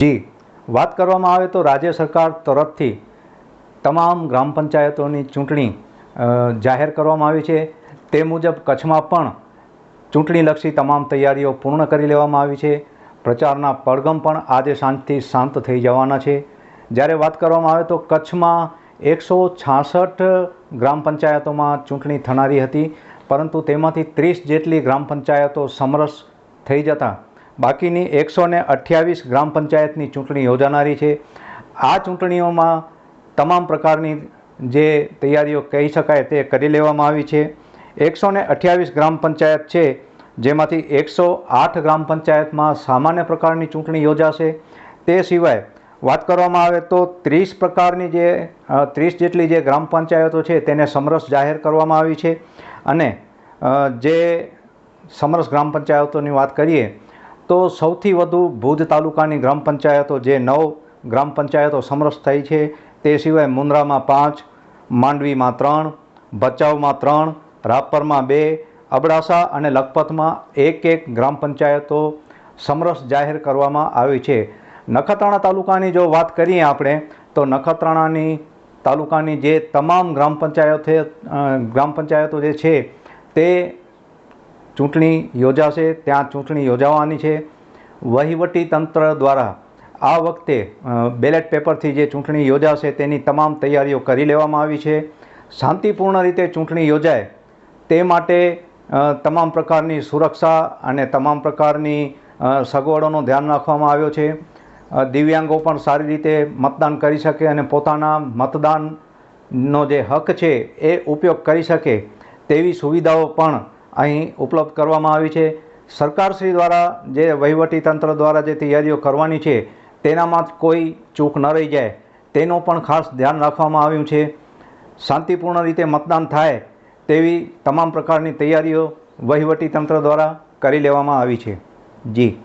જી, વાત કરવામાં આવે તો રાજ્ય સરકાર તરફથી તમામ ગ્રામ પંચાયતોની ચૂંટણી જાહેર કરવામાં આવી છે. તે મુજબ કચ્છમાં પણ ચૂંટણીલક્ષી તમામ તૈયારીઓ પૂર્ણ કરી લેવામાં આવી છે. પ્રચારના પડગમ પણ આજે સાંજથી શાંત થઈ જવાના છે. જ્યારે વાત કરવામાં આવે તો કચ્છમાં એકસો છાસઠ ગ્રામ પંચાયતોમાં ચૂંટણી થનારી હતી, પરંતુ તેમાંથી ત્રીસ જેટલી ગ્રામ પંચાયતો સમરસ થઈ જતાં બાકીની એકસો ને અઠ્યાવીસ ગ્રામ પંચાયતની ચૂંટણી યોજાનારી છે. આ ચૂંટણીઓમાં તમામ પ્રકારની જે તૈયારીઓ કહી શકાય તે કરી લેવામાં આવી છે. એકસો ને અઠ્યાવીસ ગ્રામ પંચાયત છે, જેમાંથી એકસો આઠ ગ્રામ પંચાયતમાં સામાન્ય પ્રકારની ચૂંટણી યોજાશે. તે સિવાય વાત કરવામાં આવે તો ત્રીસ પ્રકારની જે ત્રીસ જેટલી જે ગ્રામ પંચાયતો છે તેને સમરસ જાહેર કરવામાં આવી છે. અને જે સમરસ ગ્રામ પંચાયતોની વાત કરીએ તો સૌથી વધુ ભુજ તાલુકાની ગ્રામ પંચાયતો જે નવ ગ્રામ પંચાયતો સમરસ થઈ છે, તે સિવાય મુન્દ્રામાં પાંચ, માંડવીમાં ત્રણ, ભચાઉમાં ત્રણ, રાપરમાં બે, અબડાસા અને લખપતમાં એક એક ગ્રામ પંચાયતો સમરસ જાહેર કરવામાં આવી છે. નખત્રાણા તાલુકાની જો વાત કરીએ આપણે, તો નખત્રાણાની તાલુકાની જે તમામ ગ્રામ પંચાયત ગ્રામ પંચાયતો જે છે, તે ચૂંટણી યોજાશે, ત્યાં ચૂંટણી યોજાવાની છે. વહીવટી તંત્ર દ્વારા આ વખતે બેલેટ પેપરથી જે ચૂંટણી યોજાશે તેની તમામ તૈયારીઓ કરી લેવામાં આવી છે. શાંતિપૂર્ણ રીતે ચૂંટણી યોજાય તે માટે તમામ પ્રકારની સુરક્ષા અને તમામ પ્રકારની સગવડોનું ધ્યાન રાખવામાં આવ્યો છે. દિવ્યાંગો પણ સારી રીતે મતદાન કરી શકે અને પોતાના મતદાનનો જે હક છે એ ઉપયોગ કરી શકે તેવી સુવિધાઓ પણ અહીં ઉપલબ્ધ કરવામાં આવી છે. સરકારશ્રી દ્વારા જે વહીવટી તંત્ર દ્વારા જે તૈયારીઓ કરવાની છે, તેનામાં કોઈ ચૂક ન રહી જાય. તેનું પણ ખાસ ધ્યાન રાખવામાં આવ્યું છે. શાંતિપૂર્ણ રીતે મતદાન થાય તેવી તમામ પ્રકારની તૈયારીઓ વહીવટી તંત્ર દ્વારા કરી લેવામાં આવી છે. જી.